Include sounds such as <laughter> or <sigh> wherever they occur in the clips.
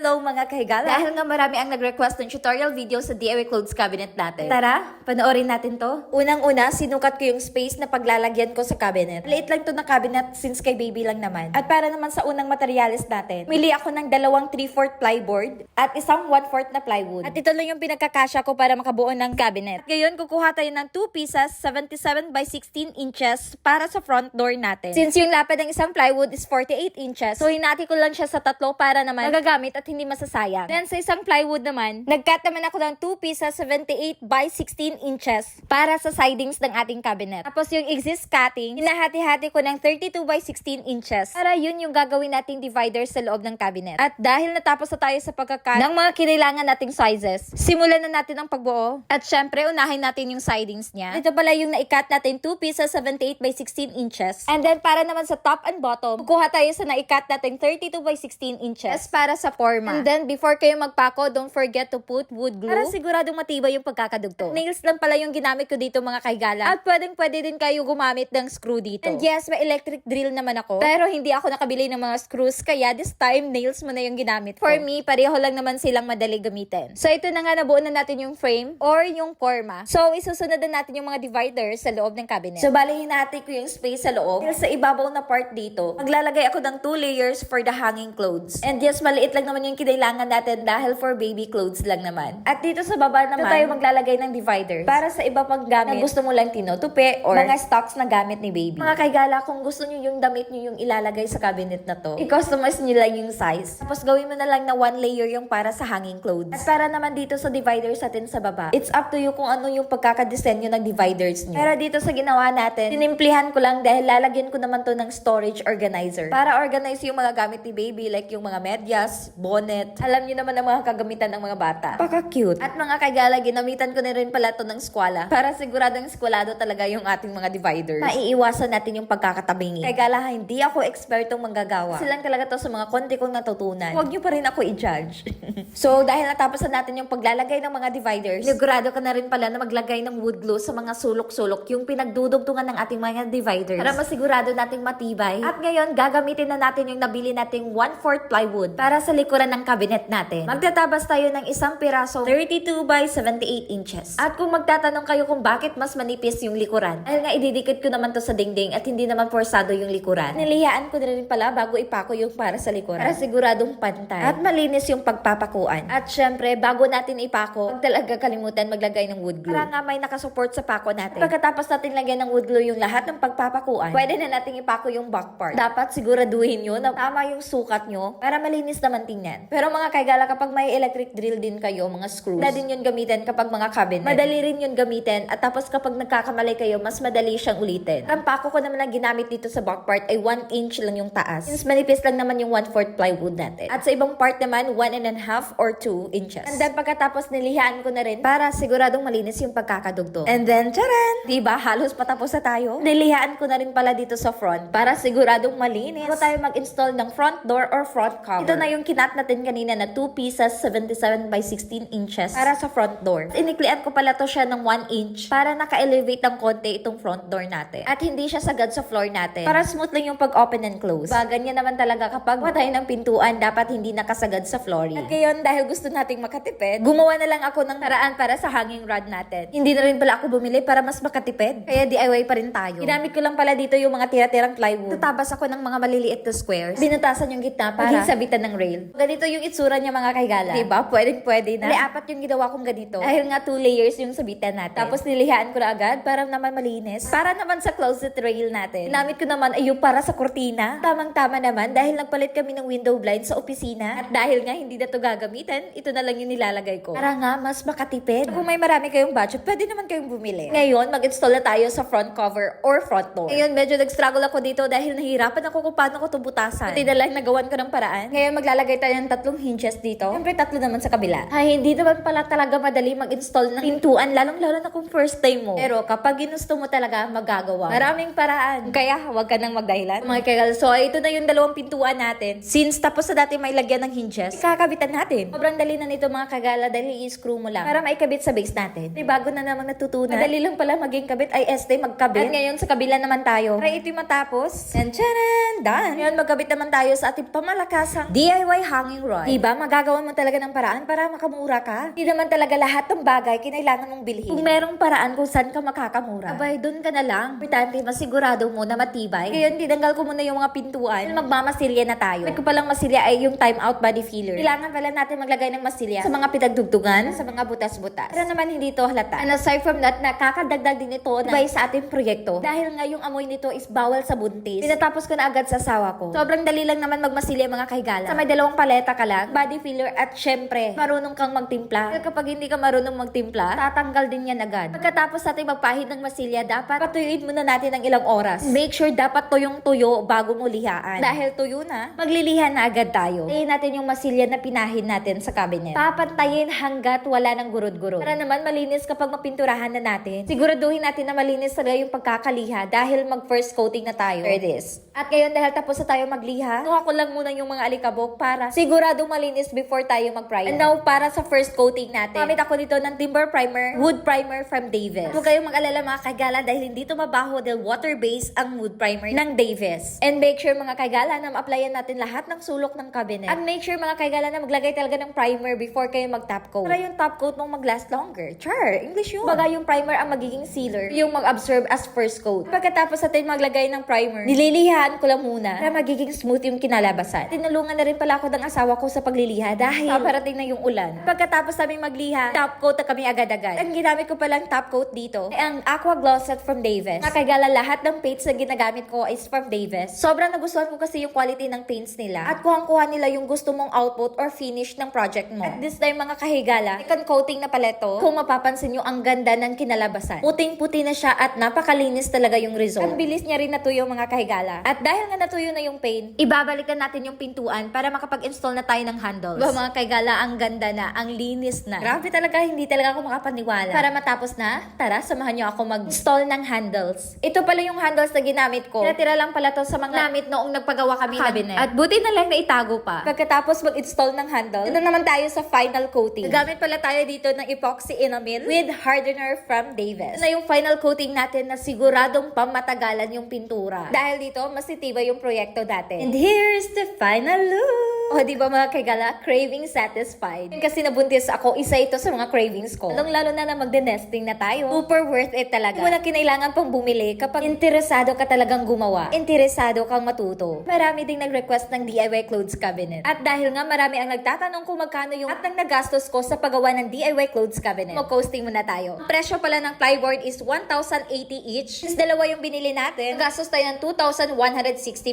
Hello mga kahigala! Dahil nga marami ang nag-request ng tutorial video sa DIY clothes cabinet natin. Tara, panoorin natin to. Unang-una, sinukat ko yung space na paglalagyan ko sa cabinet. Liit lang to na cabinet since kay baby lang naman. At para naman sa unang materials natin, mili ako ng dalawang 3-4 plyboard at isang 1-4 na plywood. At ito lang yung pinagkakasya ko para makabuo ng cabinet. At ngayon, kukuha tayo ng 2 pieces, 77 by 16 inches para sa front door natin. Since yung lapad ng isang plywood is 48 inches, so hinati ko lang siya sa tatlo para naman magagamit at hindi masasayang. Then sa isang plywood naman, nag-cut naman ako ng 2 pieces 78 by 16 inches para sa sidings ng ating cabinet. Tapos yung exist cutting, hinahati-hati ko ng 32 by 16 inches para yun yung gagawin nating divider sa loob ng cabinet. At dahil natapos na tayo sa pagkakat ng mga kinailangan nating sizes, simulan na natin ang pagbuo. At syempre, unahin natin yung sidings niya. Ito pala yung na-cut natin 2 pieces 78 by 16 inches. And then para naman sa top and bottom, kukuha tayo sa na-cut natin 32 by 16 inches para sa forma. And then before kayo magpako, don't forget to put wood glue para siguradong matibay yung pagkakadugtong. Nails lang pala yung ginamit ko dito mga kaigala. At pwedeng pwede din kayo gumamit ng screw dito. And yes, may electric drill naman ako. Pero hindi ako nakabili ng mga screws kaya this time nails mo na yung ginamit ko. For me, pareho lang naman silang madali gamitin. So ito na nga nabuo na natin yung frame or yung forma. So isusunod na natin yung mga dividers sa loob ng cabinet. So bali hinati ko yung space sa loob. Sa ibabaw na part dito, maglalagay ako ng two layers for the hanging clothes. And yes, maliit lang naman yung kinailangan natin dahil for baby clothes lang naman. At dito sa baba naman, dito tayo maglalagay ng dividers. Para sa iba pang gamit na gusto mo lang tinutupi or mga stocks na gamit ni baby. Mga kaigala, kung gusto nyo yung damit nyo yung ilalagay sa cabinet na to, i-customize nyo lang yung size. Tapos gawin mo na lang na one layer yung para sa hanging clothes. At para naman dito sa dividers natin sa baba, it's up to you kung ano yung pagkakadesenyo ng dividers nyo. Pero dito sa ginawa natin, sinimplihan ko lang dahil lalagyan ko naman to ng storage organizer. Para organize yung mga gamit ni baby like yung mga medyas, bonnet. Alam niyo naman ang mga kagamitan ng mga bata. Paka-cute. At mga kagala, ginamitan ko na rin pala to ng skwala para siguradong skwalado talaga yung ating mga dividers. Maiiwasan natin yung pagkakatabingi. Kagala, hindi ako ekspertong manggagawa. Silang talaga to sa mga konti kong natutunan. Huwag niyo pa rin ako i-judge. <laughs> so, dahil natapos na natin yung paglalagay ng mga dividers, sigurado ka na rin pala na maglagay ng wood glue sa mga sulok-sulok yung pinagdudugtungan ng ating mga dividers para masigurado nating matibay. At ngayon, gagamitin na natin yung nabili nating 1/4 plywood para sa likuran ng cabinet natin. Magtatabas tayo ng isang piraso 32 by 78 inches. At kung magtatanong kayo kung bakit mas manipis yung likuran, dahil nga ididikit ko naman to sa dingding at hindi naman forsado yung likuran. Nilihaan ko na rin pala bago ipako yung para sa likuran. Para siguradong pantay. At malinis yung pagpapakuan. At syempre, bago natin ipako, huwag talaga kalimutan maglagay ng wood glue. Para nga may nakasupport sa pako natin. Pagkatapos natin lagyan ng wood glue yung lahat ng pagpapakuan, pwede na natin ipako yung back part. Dapat siguraduhin nyo na tama yung sukat nyo para malinis naman tingnan. Pero mga kaigala, kapag may electric drill din kayo, mga screws, na din yun gamitin kapag mga cabinet. Madali rin yun gamitin at tapos kapag nagkakamali kayo, mas madali siyang ulitin. Ang pako ko naman na ginamit dito sa back part ay 1 inch lang yung taas. Since manipis lang naman yung 1/4 plywood natin. At sa ibang part naman, 1 and a half or 2 inches. And then pagkatapos nilihaan ko na rin para siguradong malinis yung pagkakadugtong. And then, charan! Diba? Halos patapos na tayo. Nilihaan ko na rin pala dito sa front para siguradong malinis. Bago tayo mag-install ng front door or front cover. Ito na yung kinat natin kanina na 2 pieces 77 by 16 inches para sa front door. Iniklian ko pala to siya ng 1 inch para naka-elevate ng konti itong front door natin. At hindi siya sagad sa floor natin. Para smooth lang yung pag-open and close. Ba, ganyan naman talaga kapag matay ng pintuan, dapat hindi nakasagad sa flooring. At ngayon, dahil gusto nating makatipid, gumawa na lang ako ng paraan para sa hanging rod natin. Hindi na rin pala ako bumili para mas makatipid. Kaya DIY pa rin tayo. Ginamit ko lang pala dito yung mga tira-tirang plywood. Tatabas ako ng mga maliliit na squares. Binutasan yung gitna para sabitan ng rail. Ganito yung itsura niya mga kaigala. Diba? Pwedeng pwede na. Bali, apat yung ginawa kong ganito. Dahil nga two layers yung sabitan natin. Tapos nilihaan ko na agad para naman malinis. Para naman sa closet rail natin. Ginamit ko naman ay yung para sa kurtina. Tamang-tama naman dahil nagpalit kami ng window blind sa opisina. At dahil nga hindi na to gagamitan, ito na lang yung nilalagay ko. Para nga mas makatipid. Kung may marami kayong budget, pwede naman kayong bumili. Ngayon, mag-install na tayo sa front cover or front door. Ngayon, medyo nag-struggle ako dito dahil nahihirapan ako kung paano ko ito butasan. Buti na lang nagawan ko ng paraan. Ngayon, maglalagay tayo ng tatlong hinges dito. Siyempre, tatlo naman sa kabila. Ay, hindi naman pala talaga madali mag-install ng pintuan, lalong-lalo na kung first time mo. Pero kapag ginusto mo talaga, magagawa. Maraming paraan. Kaya, huwag ka nang magdahilan. Mga kaigal, so ito na yung dalawang pintuan natin. Since tapos na dati may lagyan ng hinges, kakabitan natin. Sobrang dali na nito mga kagala dahil i-screw mo lang para maikabit sa base natin. May bago na namang natutunan. Madali lang pala maging kabit ay este magkabit. At ngayon sa kabila naman tayo. Para ito matapos. And charan! Done! Ngayon magkabit naman tayo sa ating pamalakasang DIY hanging hanging rod. Diba, magagawa mo talaga ng paraan para makamura ka? Hindi naman talaga lahat ng bagay kinailangan mong bilhin. Kung merong paraan kung saan ka makakamura, abay, doon ka na lang. Importante, masigurado mo na matibay. Ngayon, tinanggal ko muna yung mga pintuan. Magmamasilya na tayo. May ko palang masilya ay yung time out body filler. Kailangan pala natin maglagay ng masilya sa mga pinagdugtugan, sa mga butas-butas. Para naman hindi to halata. And aside from that, nakakadagdag din ito na tibay sa ating proyekto. Dahil nga yung amoy nito is bawal sa buntis. Tinatapos ko na agad sa asawa ko. Sobrang dali lang naman magmasilya mga kahigala. Sa may dalawang paleta ka lang, body filler at syempre, marunong kang magtimpla. Dahil kapag hindi ka marunong magtimpla, tatanggal din yan agad. Pagkatapos natin magpahid ng masilya, dapat patuyuin muna natin ng ilang oras. Make sure dapat tuyong tuyo bago mo lihaan. Dahil tuyo na, maglilihan na agad tayo. Tayin natin yung masilya na pinahin natin sa cabinet. Papantayin hanggat wala ng gurod-gurod. Para naman malinis kapag mapinturahan na natin. Siguraduhin natin na malinis talaga yung pagkakaliha dahil mag first coating na tayo. There it is. At ngayon dahil tapos na tayo magliha, kuha ko lang muna yung mga alikabok para sigurado malinis before tayo mag-primer. And now, para sa first coating natin, gamit ako dito ng Timber Primer, Wood Primer from Davis. At huwag kayong mag-alala mga kagala dahil hindi ito mabaho dahil water-based ang Wood Primer ng Davis. And make sure mga kagala na ma-applyan natin lahat ng sulok ng cabinet. At make sure mga kagala na maglagay talaga ng primer before kayo mag-top coat. Para yung top coat mong mag-last longer. Char, English yun. Baga yung primer ang magiging sealer, yung mag-absorb as first coat. Pagkatapos natin maglagay ng primer, nililihan ko lang muna para magiging smooth yung kinalabasan. Tinulungan na rin pala ako ng asawa ko sa pagliliha dahil paparating na yung ulan. Pagkatapos namin magliha, top coat na kami agad-agad. Ang ginamit ko palang top coat dito ay ang Aqua Gloss Set from Davis. Nakagala lahat ng paints na ginagamit ko is from Davis. Sobrang nagustuhan ko kasi yung quality ng paints nila. At kuhang-kuha nila yung gusto mong output or finish ng project mo. At this time mga kahigala, second coating na pala to. Kung mapapansin nyo, ang ganda ng kinalabasan. Puting-puti na siya at napakalinis talaga yung result. Ang bilis niya rin natuyo mga kahigala. At dahil nga natuyo na yung paint, ibabalikan natin yung pintuan para makapag-install na tayo ng handles. Ba mga kahigala, ang ganda na, ang linis na. Grabe talaga, hindi talaga ako makapaniwala. Para matapos na, tara, samahan nyo ako mag-install ng handles. Ito pala yung handles na ginamit ko. Tira-tira lang pala to sa mga gamit noong nagpagawa kami cabinet. At buti na lang na itago pa. Pagkatapos mag-install ng handle, ito naman tayo sa final coating. Gagamit pala tayo dito ng epoxy enamel with hardener from Davis. Ito na yung final coating natin na siguradong pamatagalan yung pintura. Dahil dito, mas titibay yung proyekto natin. And here's the final look! <laughs> O, di ba mga kagala, craving satisfied. Kasi nabuntis ako, isa ito sa mga cravings ko. Lalong lalo na na magde-nesting na tayo. Super worth it talaga. Hindi mo na kinailangan pang bumili kapag interesado ka talagang gumawa. Interesado kang matuto. Marami ding nag-request ng DIY clothes cabinet. At dahil nga marami ang nagtatanong kung magkano yung at nang nagastos ko sa paggawa ng DIY clothes cabinet. Mag-posting muna tayo. Ang presyo pala ng plyboard is 1,080 each. Since dalawa yung binili natin, gastos tayo ng 2,160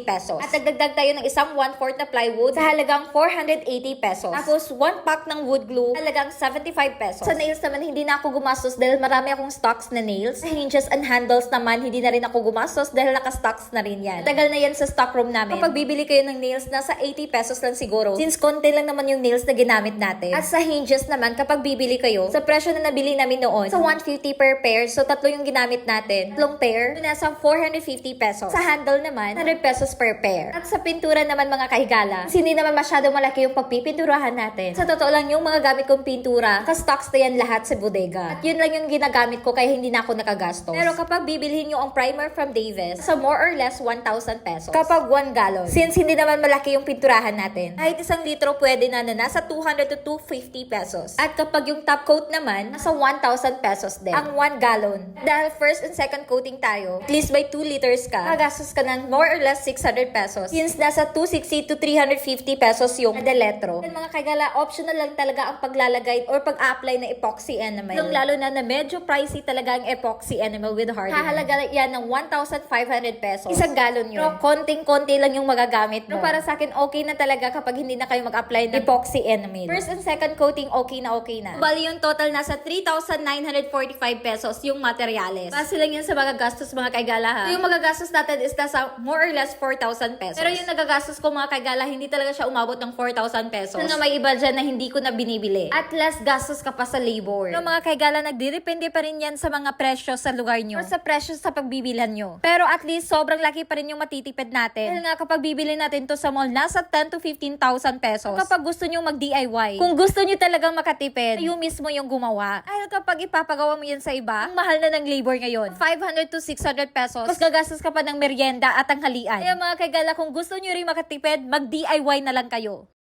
pesos. At nagdagdag tayo ng isang 1/4 na plywood sa halagang 480 pesos. Tapos, one pack ng wood glue, halagang 75 pesos. Sa nails naman, hindi na ako gumastos dahil marami akong stocks na nails. Sa hinges and handles naman, hindi na rin ako gumastos dahil naka-stocks na rin yan. Tagal na yan sa stock room namin. Kapag bibili kayo ng nails, nasa 80 pesos lang siguro. Since konti lang naman yung nails na ginamit natin. At sa hinges naman, kapag bibili kayo, sa presyo na nabili namin noon, sa 150 per pair, so tatlo yung ginamit natin. Tatlong pair, nasa 450 pesos. Sa handle naman, 100 pesos per pair. At sa pintura naman mga kahigala, hindi naman masyado malaki yung pagpipinturahan natin. Sa totoo lang, yung mga gamit kong pintura, ka-stocks na yan lahat sa bodega. At yun lang yung ginagamit ko kaya hindi na ako nakagastos. Pero kapag bibilhin nyo ang primer from Davis, sa more or less 1,000 pesos. Kapag 1 gallon. Since hindi naman malaki yung pinturahan natin, kahit isang litro pwede na na nasa 200 to 250 pesos. At kapag yung top coat naman, nasa 1,000 pesos din. Ang 1 gallon. Dahil first and second coating tayo, at least by 2 liters ka, magastos ka ng more or less 600 pesos. Since nasa 260 to 350 pesos yung deletro. At mga kagala, optional lang talaga ang paglalagay or pag-apply ng epoxy enamel. Yung lalo na na medyo pricey talaga ang epoxy enamel with hardener. Hahalaga yan ng 1,500 pesos. Isang galon yun. Pero konting-konti lang yung magagamit mo. Pero para sa akin, okay na talaga kapag hindi na kayo mag-apply ng epoxy enamel. First and second coating, okay na okay na. Bali yung total nasa 3,945 pesos yung materials. Base lang yan sa mga gastos mga kaigala ha. So, yung magagastos natin is nasa more or less 4,000 pesos. Pero yung nagagastos ko mga kaigala, hindi talaga siya umabot ng 4,000 pesos. Na may iba dyan na hindi ko na binibili. At less gastos ka pa sa labor. Pero mga kaigala, nagdidepende pa rin yan sa mga presyo sa lugar nyo. Or sa presyo sa pagbibilhan nyo. Pero at least sobrang laki pa rin yung matitipid natin. Dahil nga kapag bibili natin to sa mall, nasa 10 to 15,000 pesos. Kapag gusto nyo mag-DIY. Kung gusto nyo talagang makatipid, kayo mismo yung gumawa. Dahil kapag ipapagawa mo yan sa iba, ang mahal na ng labor ngayon. 500 to 600 pesos. Mas gagastos ka pa ng merienda at tanghalian. Kaya mga kaigala, kung gusto nyo rin makatipid, mag-DIY na lang kayo.